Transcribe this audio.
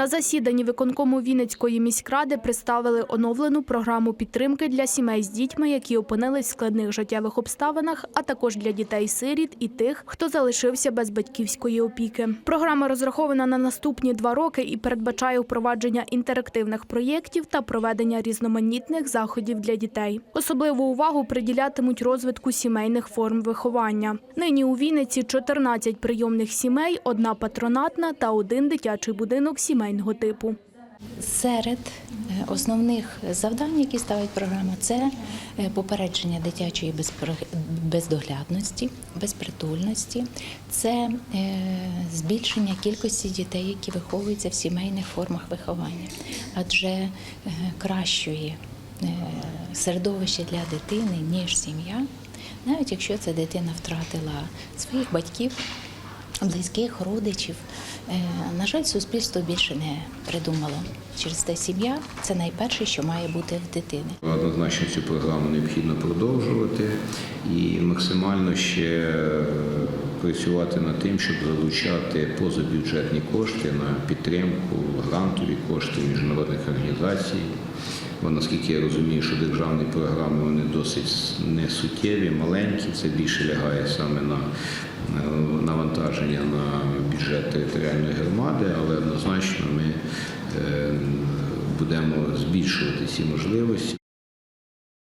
На засіданні виконкому Вінницької міськради представили оновлену програму підтримки для сімей з дітьми, які опинились в складних життєвих обставинах, а також для дітей-сиріт і тих, хто залишився без батьківської опіки. Програма розрахована на наступні два роки і передбачає впровадження інтерактивних проєктів та проведення різноманітних заходів для дітей. Особливу увагу приділятимуть розвитку сімейних форм виховання. Нині у Вінниці 14 прийомних сімей, одна патронатна та один дитячий будинок сімейного типу. Серед е, основних завдань, які ставить програма, це е, попередження дитячої бездоглядності, безпритульності, це е, збільшення кількості дітей, які виховуються в сімейних формах виховання, адже кращої середовище для дитини, ніж сім'я, навіть якщо ця дитина втратила своїх батьків, близьких родичів. Е, На жаль, суспільство більше не придумало. Через те сім'я це найперше, що має бути в дитини. Однозначно цю програму необхідно продовжувати і максимально ще е, працювати над тим, щоб залучати позабюджетні кошти на підтримку, грантові кошти міжнародних організацій. Бо наскільки я розумію, що державні програми вони досить несуттєві, маленькі, це більше лягає саме на навантаження на бюджет територіальної громади, але однозначно ми е, будемо збільшувати ці можливості.